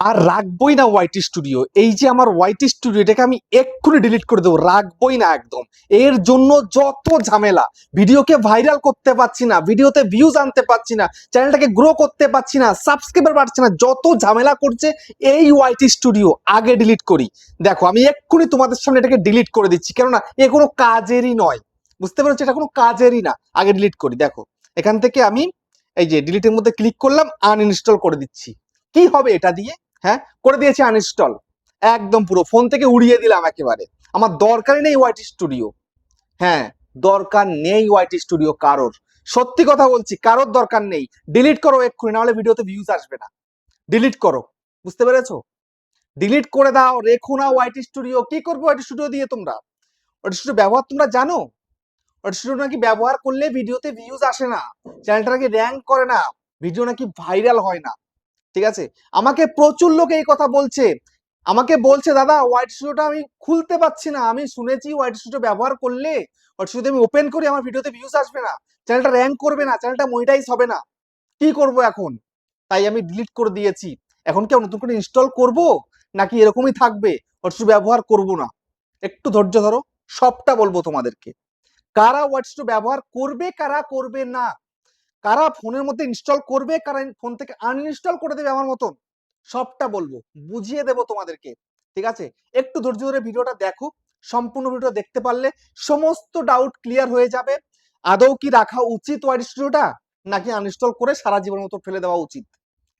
আর রাখবই না YT studio এই যে আমার ওয়াইটি স্টুডিও এটাকে আমি এক্ষুনি ডিলিট করে দেবো। রাখবই না একদম। এর জন্য যত ঝামেলা, ভিডিওকে ভাইরাল করতে পারছি না, ভিডিওতে ভিউজ আনতে পারছি না চ্যানেলটাকে গ্রো করতে পারছি না সাবস্ক্রাইবার বাড়ছে না, যত ঝামেলা করছে, এই ওয়াইটি স্টুডিও আগে ডিলিট করি। দেখো, আমি এক্ষুনি তোমাদের সামনে এটাকে ডিলিট করে দিচ্ছি, কেননা এ কোনো কাজেরই নয়। বুঝতে পেরেছ? এটা কোনো কাজেরই না। আগে ডিলিট করি, দেখো। এখান থেকে আমি এই যে ডিলিটের মধ্যে ক্লিক করলাম আনইনস্টল করে দিচ্ছি। কি হবে এটা দিয়ে? হ্যাঁ? করে দিয়েছি আনইনস্টল একদম পুরো। ফোন থেকে উড়িয়ে দিলাম একেবারে। আমার দরকারই নেই ওয়াইটি স্টুডিও হ্যাঁ দরকার নেই ওয়াইটি স্টুডিও কারোর। সত্যি কথা বলছি, কারোর দরকার নেই। ডিলিট করো এক্ষুনি, নাহলে ভিডিওতে ভিউজ আসবে না। ডিলিট করো। বুঝতে পেরেছ? ডিলিট করে দাও, রেখো না ওয়াইটি স্টুডিও কি করব ওয়াইটি স্টুডিও দিয়ে তোমরা? ওয়াইটি স্টুডিও ব্যবহার তোমরা জানো? ওয়াইটি স্টুডিও নাকি ব্যবহার করলে ভিডিওতে ভিউজ আসে না? চ্যানেলটা নাকি র্যাঙ্ক করে না? ভিডিও নাকি ভাইরাল হয় না? ঠিক আছে? আমাকে প্রচুর লোক এই কথা বলছে। আমাকে বলছে, দাদা হোয়াইট স্টুডিওটা আমি খুলতে পারছি না। আমি শুনেছি হোয়াইট স্টুডিও ব্যবহার করলে হোয়াইট স্টুডিও আমি ওপেন করি, আমার ভিডিওতে ভিউজ আসবে না। চ্যানেলটা র্যাঙ্ক করবে না চ্যানেলটা মনিটাইজ হবে না। কি করব এখন? তাই আমি ডিলিট করে দিয়েছি। এখন কি নতুন করে ইনস্টল করব? নাকি এরকমই থাকবে? হোয়াইট স্টুডিও ব্যবহার করব না। একটু ধৈর্য ধরো, সবটা বলব তোমাদেরকে। কারা হোয়াইট স্টুডিও ব্যবহার করবে, কারা করবে না? কারা ফোনের মধ্যে ইনস্টল করবে, কারা ফোন থেকে আনইনস্টল করে দেবে আমার মতন? সবটা বলব, বুঝিয়ে দেবো তোমাদেরকে, ঠিক আছে? একটু ধৈর্য ধরে ভিডিওটা দেখো, সম্পূর্ণ ভিডিও দেখতে পারলে সমস্ত ডাউট ক্লিয়ার হয়ে যাবে। আদৌ কি রাখা উচিত ওয়াইড স্টুডিওটা, নাকি আনইনস্টল করে সারা জীবনের মতো ফেলে দেওয়া উচিত?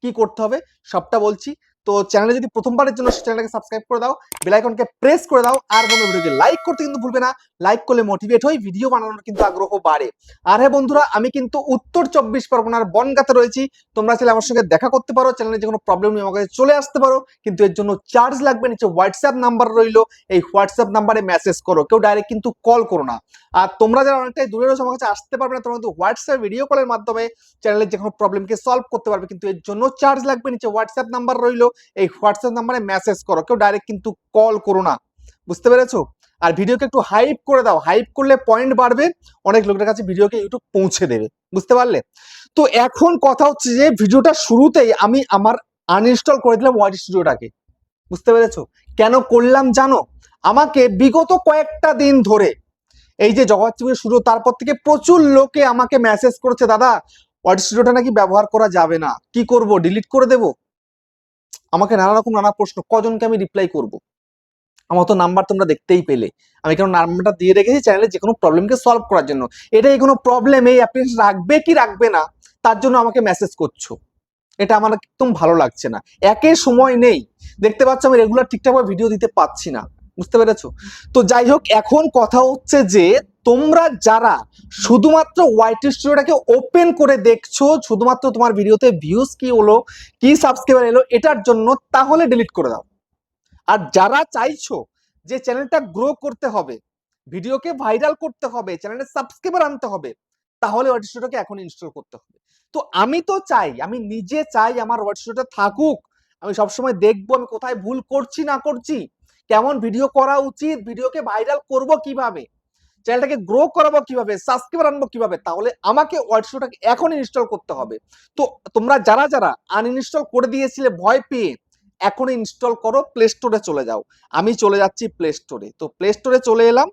কি করতে হবে? সবটা বলছি। তো চ্যানেলে যদি প্রথমবারের জন্য চ্যানেলটাকে সাবস্ক্রাইব করে দাও বেল আইকনকে প্রেস করে দাও, আর বন্ধু ভিডিওকে লাইক করতে কিন্তু ভুলবে না। লাইক করলে মোটিভেট হই ভিডিও বানানোর কিন্তু আগ্রহ বাড়ে। আর হ্যাঁ বন্ধুরা, আমি কিন্তু উত্তর চব্বিশ পরগনার বনগাতে রয়েছি। তোমরা চাইলে আমার সঙ্গে দেখা করতে পারো চ্যানেলে যে কোনো প্রবলেম নিয়ে আমার কাছে চলে আসতে পারো। কিন্তু এর জন্য চার্জ লাগবে, নিচে হোয়াটসঅ্যাপ নাম্বার রইল। এই হোয়াটসঅ্যাপ নাম্বারে মেসেজ করো, কেউ ডাইরেক্ট কিন্তু কল করো না। আর তোমরা যারা অনেকটাই দূরে রয়েছে, আমার কাছে আসতে পারবে না, তোমরা কিন্তু হোয়াটসঅ্যাপ ভিডিও কলের মাধ্যমে চ্যানেলের যে কোনো প্রবলেমকে সলভ করতে পারবে। কিন্তু এর জন্য চার্জ লাগবে, নিচে হোয়াটসঅ্যাপ নাম্বার রইল। এই হোয়াটসঅ্যাপ নাম্বারে মেসেজ করো। কেউ ডাইরেক্ট কিন্তু কল করো না। বুঝতে পেরেছ? আর ভিডিওকে একটু হাইপ করে দাও। হাইপ করলে পয়েন্ট বাড়বে, অনেক লোকের কাছে ভিডিওকে ইউটিউব পৌঁছে দেবে। বুঝতে পারলে? তো এখন কথা হচ্ছে যে, ভিডিওটা শুরুতেই আমি আমার আনইনস্টল করে দিলাম ওয়াইড স্টুডিওটাকে বুঝতে পেরেছ? কেন করলাম জানো? আমাকে বিগত কয়েকটা দিন ধরে এই যে জগৎ শুরু, তারপর থেকে প্রচুর লোকে আমাকে মেসেজ করেছে, দাদা ওয়াইড স্টুডিওটা নাকি ব্যবহার করা যাবে না। কি করব? ডিলিট করে দেব? আমাকে নানা রকম নানা প্রশ্ন, কজনকে আমি রিপ্লাই করব? আমার তো নাম্বার তোমরা দেখতেই পেলে। আমি কেন নাম্বারটা দিয়ে রেখেছি? চ্যানেলে যে কোনো প্রবলেমকে সলভ করার জন্য। এটাই কোনো প্রবলেম এই অ্যাপ্লিকেশন রাখবে কি রাখবে না, তার জন্য আমাকে মেসেজ করছ। এটা আমার একদম ভালো লাগছে না। একে সময় নেই। দেখতে পাচ্ছ আমি রেগুলার ঠিকঠাকভাবে ভিডিও দিতে পারছি না। বুঝতে পেরেছ? তো যাই হোক এখন কথা হচ্ছে যে, তোমরা যারা শুধুমাত্র হোয়াইট স্টুডিওটাকে ওপেন করে দেখছ, শুধুমাত্র তোমার ভিডিওতে ভিউজ কি হলো, কি সাবস্ক্রাইবার এলো, এটার জন্য তাহলে ডিলিট করে দাও। আর যারা চাইছো যে চ্যানেলটা গ্রো করতে হবে, ভিডিওকে ভাইরাল করতে হবে চ্যানেলে সাবস্ক্রাইবার আনতে হবে, তাহলে ওয়ার্ড স্টুডিওকে এখন ইনস্টল করতে হবে। তো আমি তো চাই, আমি নিজে চাই আমার ওয়ার্ড স্টুডিওটা থাকুক, আমি সবসময় দেখব, আমি কোথায় ভুল করছি, না করছি কেমন ভিডিও করা উচিত? ভিডিওকে ভাইরাল করব কীভাবে? চ্যানেলটাকে গ্রো করাবো কীভাবে? সাবস্ক্রাইবার আনব কীভাবে? তাহলে আমাকে ওয়ার্ড স্টুডিওটাকে এখন ইনস্টল করতে হবে। তো তোমরা যারা যারা আনইনস্টল করে দিয়েছিলে ভয় পেয়ে এখন ইনস্টল করো প্লে স্টোরে চলে যাও। আমি চলে যাচ্ছি প্লে স্টোরে তো প্লে স্টোরে চলে এলাম।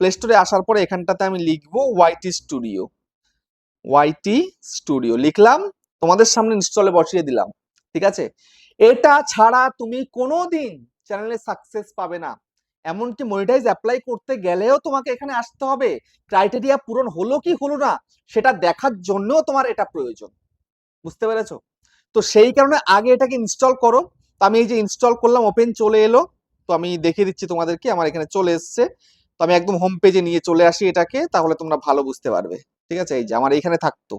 প্লে স্টোরে আসার পরে এখানটাতে আমি লিখব ওয়াইটি স্টুডিও ওয়াইটি স্টুডিও লিখলাম, তোমাদের সামনে ইনস্টলে বসিয়ে দিলাম। ঠিক আছে? এটা ছাড়া তুমি কোনোদিন চ্যানেলে সাকসেস পাবে না। এমনকি মনিটাইজ অ্যাপ্লাই করতে গেলেও তোমাকে এখানে আসতে হবে। ক্রাইটেরিয়া পূরণ হলো কি হলো না, সেটা দেখার জন্যও তোমার এটা প্রয়োজন। বুঝতে পেরেছ? তো সেই কারণে আগে এটাকে ইনস্টল করো। তো আমি এই যে ইনস্টল করলাম ওপেন চলে এলো। তো আমি দেখিয়ে দিচ্ছি তোমাদেরকে, আমার এখানে চলে এসছে। তো আমি একদম হোম পেজে নিয়ে চলে আসি এটাকে, তাহলে তোমরা ভালো বুঝতে পারবে। ঠিক আছে? এই যে আমার এইখানে থাকতো।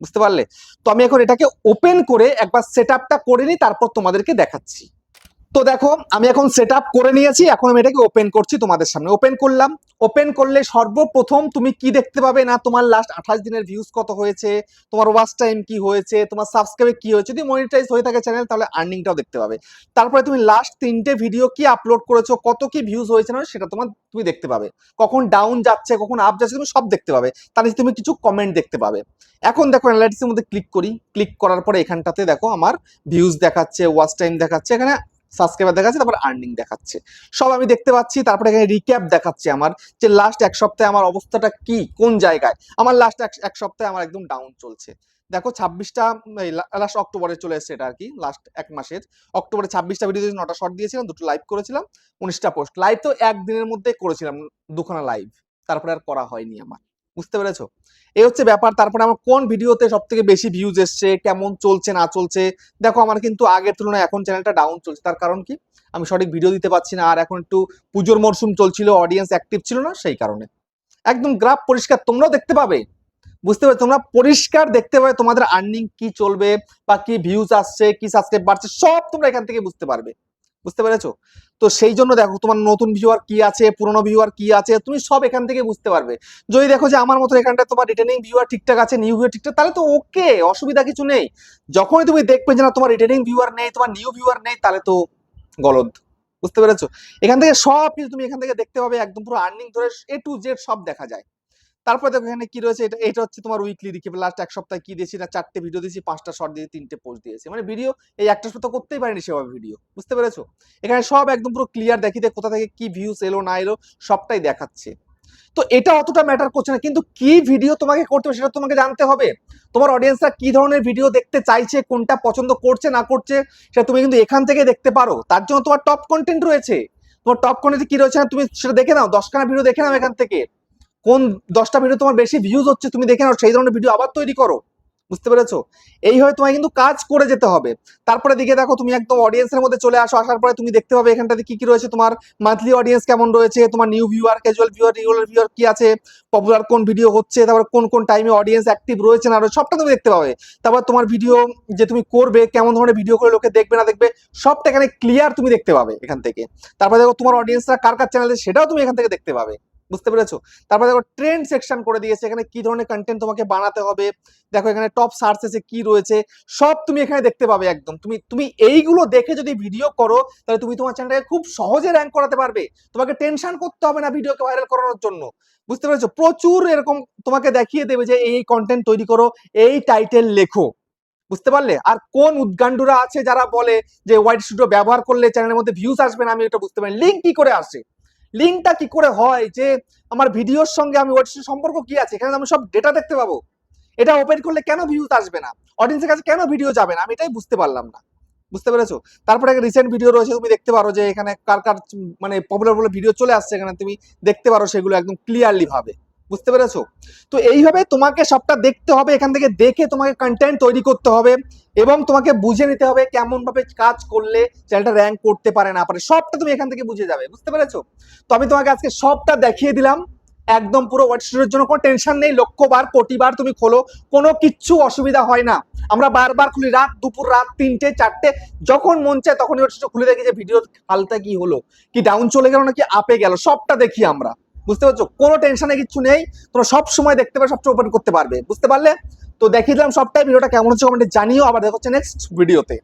বুঝতে পারলে? তো আমি এখন এটাকে ওপেন করে একবার সেট আপটা করে নিই, তারপর তোমাদেরকে দেখাচ্ছি। তো দেখো, আমি এখন সেট করে নিয়েছি, এখন আমি এটাকে ওপেন করছি তোমাদের সামনে। ওপেন করলাম। ওপেন করলে সর্বপ্রথম তুমি কি দেখতে পাবে না? তোমার লাস্ট আঠাশ দিনের ভিউজ কত হয়েছে? তোমার ওয়াচ টাইম কি হয়েছে? তোমার সাবস্ক্রাইবে কি হয়েছে? যদি মনিটাইজ হয়ে থাকে চ্যানেল তাহলে আর্নিংটাও দেখতে পাবে। তারপরে তুমি লাস্ট তিনটে ভিডিও কি আপলোড করেছ? কত কি ভিউজ হয়েছে না সেটা তোমার তুমি দেখতে পাবে। কখন ডাউন যাচ্ছে, কখন আপ যাচ্ছে, তুমি সব দেখতে পাবে। তার নিচে তুমি কিছু কমেন্ট দেখতে পাবে। এখন দেখো অ্যানালাইটিক্সের মধ্যে ক্লিক করি। ক্লিক করার পরে এখানটাতে দেখো, আমার ভিউজ দেখাচ্ছে ওয়াচ টাইম দেখাচ্ছে। এখানে সাবস্ক্রাইবার দেখাচ্ছে, তারপর আর্নিং দেখাচ্ছে। সব আমি দেখতে পাচ্ছি, তারপরে এখানে রিক্যাপ দেখাচ্ছে আমার, যে লাস্ট এক সপ্তাহে আমার অবস্থাটা কি, কোন জায়গায়? আমার লাস্ট এক সপ্তাহে আমার একদম ডাউন চলছে। দেখো ছাব্বিশটা লাস্ট অক্টোবরে চলে এসেছে এটা আর কি লাস্ট এক মাসের। অক্টোবরে ছাব্বিশটা ভিডিও নটা শর্ট দিয়েছিলাম, দুটো লাইভ করেছিলাম, উনিশটা পোস্ট লাইভ তো একদিনের মধ্যে করেছিলাম, দুখানা লাইভ তারপরে আর করা হয়নি আমার। বুঝতে পেরেছ? এই হচ্ছে ব্যাপার। তারপরে আমার কোন ভিডিওতে সব থেকে বেশি ভিউজ এসছে? কেমন চলছে, না চলছে? দেখো, আমার কিন্তু আগের তুলনায় এখন চ্যানেলটা ডাউন চলছে। তার কারণ কি? আমি সঠিক ভিডিও দিতে পারছি না। আর এখন একটু পুজোর মরশুম চলছিল অডিয়েন্স অ্যাক্টিভ ছিল না, সেই কারণে। একদম গ্রাফ পরিষ্কার, তোমরাও দেখতে পাবে। বুঝতে পারছ? তোমরা পরিষ্কার দেখতে পাবে তোমাদের আর্নিং কি চলবে, বা কি ভিউজ আসছে, কি সাবস্ক্রাইব বাড়ছে, সব তোমরা এখান থেকে বুঝতে পারবে। বুঝতে পেরেছ? তো সেই জন্য দেখো তোমার নতুন ভিউয়ার কি আছে, পুরনো ভিউয়ার কি আছে, তুমি সব এখান থেকে বুঝতে পারবে। যদি দেখো যে আমার মতো এখানটা তোমার রিটার্নিং ভিউয়ার ঠিকঠাক আছে নিউ ভিউয়ার ঠিকঠাক, তাহলে তো ওকে অসুবিধা কিছু নেই। যখনই তুমি দেখবে যে না, তোমার রিটার্নিং ভিউয়ার নেই, তোমার নিউ ভিউয়ার নেই, তাহলে তো গলদ। বুঝতে পেরেছ? এখান থেকে সব কিছু তুমি এখান থেকে দেখতে পাবে, একদম পুরো আর্নিং ধরে এ টু জেড সব দেখা যায়। তারপরে দেখো এখানে কি রয়েছে? এটা এটা হচ্ছে তোমার উইকলি রিকেপ লাস্ট এক সপ্তাহে কি দিয়েছি না, চারটে ভিডিও দিয়েছি, পাঁচটা শর্ট দিয়েছি তিনটে পোস্ট দিয়েছি। মানে ভিডিও এই একটা সপ্তাহ করতেই পারিনি সেভাবে ভিডিও বুঝতে পেরেছ? এখানে সব একদম পুরো ক্লিয়ার দেখি দেখ কোথা থেকে কি ভিউস এলো, না এলো, সবটাই দেখাচ্ছে। তো এটা অতটা ম্যাটার করছে না, কিন্তু কি ভিডিও তোমাকে করতে হবে সেটা তোমাকে জানতে হবে। তোমার অডিয়েন্সরা কি ধরনের ভিডিও দেখতে চাইছে, কোনটা পছন্দ করছে, না করছে, সেটা তুমি কিন্তু এখান থেকে দেখতে পারো। তার জন্য তোমার টপ কন্টেন্ট রয়েছে। তোমার টপ কন্টেন্ট কি রয়েছে তুমি সেটা দেখে নাও, দশখানা ভিডিও দেখে নাও এখান থেকে। কোন দশটা ভিডিও তোমার বেশি ভিউজ হচ্ছে তুমি দেখে নাও, সেই ধরনের ভিডিও আবার তৈরি করো। বুঝতে পেরেছ? এইভাবে তোমায় কিন্তু কাজ করে যেতে হবে। তারপরে দিকে দেখো, তুমি একদম অডিয়েন্সের মধ্যে চলে আসো, আসার পরে তুমি দেখতে পাবে এখানটাতে কি কি রয়েছে। তোমার মান্থলি অডিয়েন্স কেমন রয়েছে, তোমার new viewer casual viewer regular viewer কি আছে পপুলার কোন ভিডিও হচ্ছে, তারপর কোন কোন টাইমে অডিয়েন্স অ্যাক্টিভ রয়েছে না রয়েছে, সবটা তুমি দেখতে পাবে। তারপর তোমার ভিডিও যে তুমি করবে, কেমন ধরনের ভিডিও করে লোকে দেখবে না দেখবে, সবটা এখানে ক্লিয়ার তুমি দেখতে পাবে এখান থেকে। তারপর দেখো তোমার অডিয়েন্সরা কার কার চ্যানেলে সেটাও তুমি এখান থেকে দেখতে পাবে। বুঝতে পেরেছ? তারপর দেখো ট্রেন্ড সেকশন করে দিয়েছে, এখানে কি ধরনের কন্টেন্ট তোমাকে বানাতে হবে? দেখো এখানে টপ সার্চেসে কি রয়েছে? সব তুমি এখানে দেখতে পাবে একদম। তুমি তুমি এইগুলো দেখে যদি ভিডিও করো, তাহলে তুমি তোমার চ্যানেলটাকে খুব সহজে র্যাঙ্ক করাতে পারবে। তোমাকে টেনশন করতে হবে না ভিডিওকে ভাইরাল করানোর জন্য। বুঝতে পেরেছ? প্রচুর এরকম তোমাকে দেখিয়ে দেবে যে এই কন্টেন্ট তৈরি করো, এই টাইটেল লেখো। বুঝতে পারলে? আর কোন উদ্গান্ডুরা আছে যারা বলে যে হোয়াইট স্টুডিও ব্যবহার করলে চ্যানেলের মধ্যে ভিউজ আসবে না, আমি এটা বুঝতে পারি লিঙ্ক কি করে আসে? লিঙ্কটা কি করে হয় যে আমার ভিডিওর সঙ্গে আমি ওয়েবসাইটের সম্পর্ক কি আছে? এখানে আমি সব ডেটা দেখতে পাবো। এটা ওপেন করলে কেন ভিউজ আসবে না? অডিয়েন্সের কাছে কেন ভিডিও যাবে না? আমি এটাই বুঝতে পারলাম না। বুঝতে পেরেছ? তারপরে একটা রিসেন্ট ভিডিও রয়েছে, তুমি দেখতে পারো যে এখানে কার কার মানে পপুলার ভিডিও চলে আসছে এখানে, তুমি দেখতে পারো সেগুলো একদম ক্লিয়ারলি ভাবে। বুঝতে পেরেছ? তো এইভাবে তোমাকে সবটা দেখতে হবে, এখান থেকে দেখে তোমাকে কন্টেন্ট তৈরি করতে হবে এবং তোমাকে বুঝে নিতে হবে কেমন ভাবে কাজ করলে চ্যানেলটা র্যাঙ্ক করতে পারে না পারে, সবটা তুমি এখান থেকে বুঝে যাবে, বুঝতে পেরেছ? তো আমি তোমাকে আজকে সবটা দেখিয়ে দিলাম, একদম পুরো হোয়াইট জন্য, কোনো টেনশন নেই লক্ষ্যবার কোটিবার তুমি খোলো, কোনো কিচ্ছু অসুবিধা হয় না, আমরা বারবার খুলি রাত, দুপুর, রাত, তিনটে, চারটে, যখন মন চায় তখন স্টুডিও খুলে দেখি যে ভিডিও হালটা কি হলো, কি ডাউন চলে গেল নাকি আপে গেল, সবটা দেখি আমরা। বুঝতে পারছ? কোনো টেনশনে কিছু নেই। তোমরা সব সময় দেখতে পাবে সবচেয়ে ওপেন করতে পারবে। বুঝতে পারলে? তো দেখিয়ে দিলাম সবটাই। ভিডিওটা কেমন হচ্ছে কমেন্টে জানিও। আবার দেখা হচ্ছে নেক্সট ভিডিওতে